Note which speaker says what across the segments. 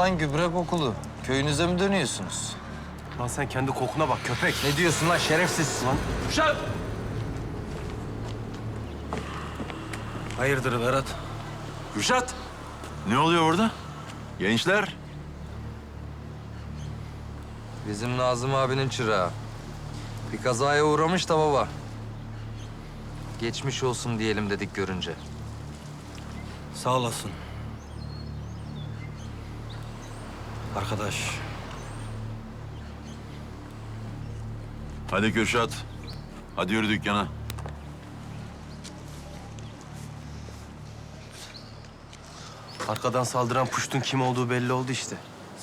Speaker 1: lan gübre kokulu? Köyünüze mi dönüyorsunuz?
Speaker 2: Lan sen kendi kokuna bak köpek.
Speaker 1: Ne diyorsun lan şerefsiz?
Speaker 2: Lan Kuşat! Hayırdır Berat?
Speaker 3: Kürşat, ne oluyor burada? Gençler,
Speaker 1: Bizim Nazım abinin çırağı. Bir kazaya uğramış da baba. Geçmiş olsun diyelim dedik görünce.
Speaker 2: Sağ olasın. Arkadaş,
Speaker 3: hadi Kürşat. Hadi yürü dükkana.
Speaker 2: arkadan saldıran puştun kim olduğu belli oldu işte.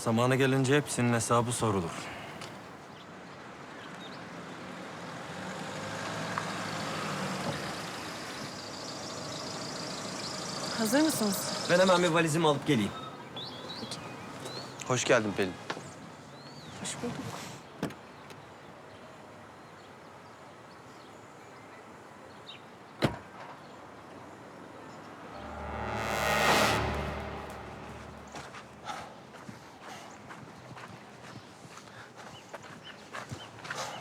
Speaker 2: Zamanı gelince hepsinin hesabı sorulur.
Speaker 4: Hazır mısınız?
Speaker 2: Ben hemen bir valizimi alıp geleyim. Hoş geldin Pelin.
Speaker 4: Hoş bulduk.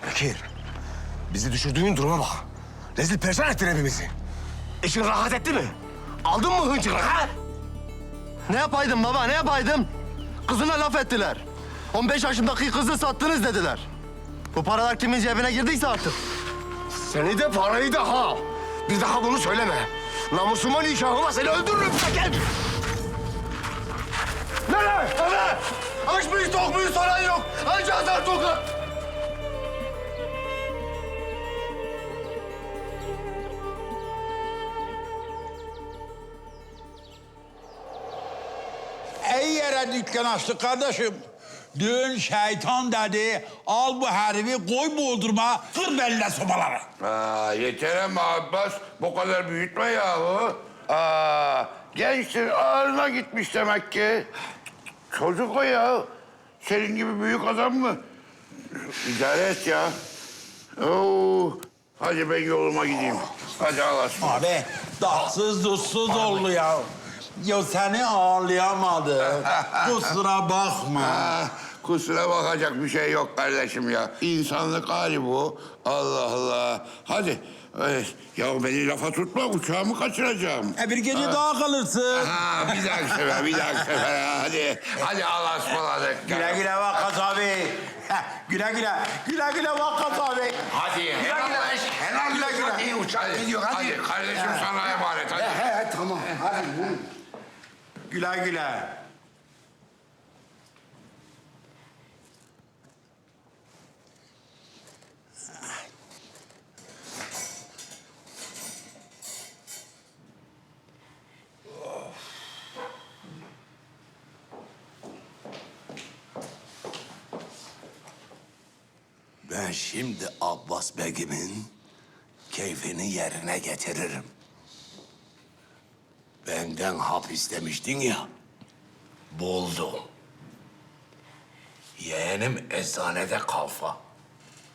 Speaker 5: Bekir, bizi düşürdüğün duruma bak. Rezil perişan ettin hepimizi. İşin rahat etti mi? Aldın mı hıncını ha?
Speaker 6: Ne yapaydım baba, ne yapaydım? Kızına laf ettiler. 15 yaşındaki kızı sattınız dediler. Bu paralar kimin cebine girdiyse artık.
Speaker 5: Seni de parayı da ha. Bir daha bunu söyleme. Namusuma nikahıma seni öldürürüm Bekir. Nereye? Eve! Aç mıyız, tok muyuz soran yok. Anca azar tokat.
Speaker 7: Yere dükkan açtık kardeşim. Dün şeytan dedi, al bu herifi koy boğdurma, kır beline sobaları.
Speaker 8: Aa, yeter ama Abbas. Bu kadar büyütme yahu. Aa, gençtir ağrına gitmiş demek ki. Çocuk o ya. Senin gibi büyük adam mı? İdare et ya. Oo, hadi ben yoluma gideyim. Hadi Allah'a
Speaker 7: Abi, tatsız dutsuz oldu ya. Ya seni ağırlayamadı. Kusura bakma.
Speaker 8: Kusura bakacak bir şey yok kardeşim ya. İnsanlık hali bu. Allah Allah. Hadi. Ay, ya beni lafa tutma, uçağımı kaçıracağım.
Speaker 7: E bir gece daha kalırsın.
Speaker 8: Ha, bir dahaki sefer, bir dahaki sefer. Hadi, hadi Allah'a ısmarladık.
Speaker 7: Güle güle Vakkas abi. Heh, güle güle. Güle güle Vakkas abi.
Speaker 8: Hadi. Güle. Helal güle güle. İyi uçak gidiyor, hadi. Hadi, kardeşim sana emanet, hadi.
Speaker 5: He, tamam. Hadi.
Speaker 7: Güle güle.
Speaker 5: Ben şimdi Abbas Begim'in keyfini yerine getiririm. Benden hap istemiştin ya, buldum. Yeğenim eczanede kalfa.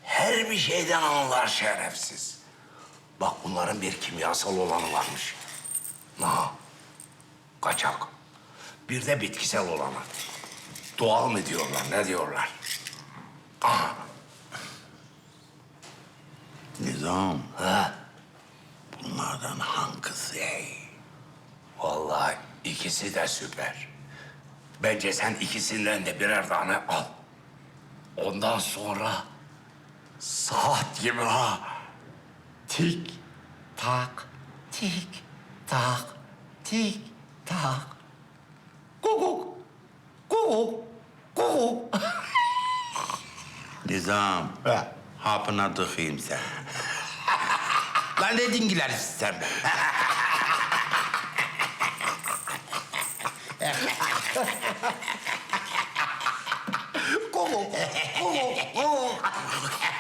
Speaker 5: Her bir şeyden anlar şerefsiz. Bak bunların bir kimyasal olanı varmış. Ha, kaçak. Bir de bitkisel olanı. Doğal mı diyorlar, ne diyorlar? Aha,
Speaker 8: Nizam.
Speaker 5: Ha? Bunlardan hangisi? Vallahi ikisi de süper. Bence sen ikisinden de birer tane al. Ondan sonra saat gibi ha. Tik tak, tik tak, tik tak. Kukuk, kukuk, kukuk.
Speaker 8: Nizam. Hapına tıkayım sen.
Speaker 5: Lan ne dingiler sen be? Kukuk, kukuk, kukuk.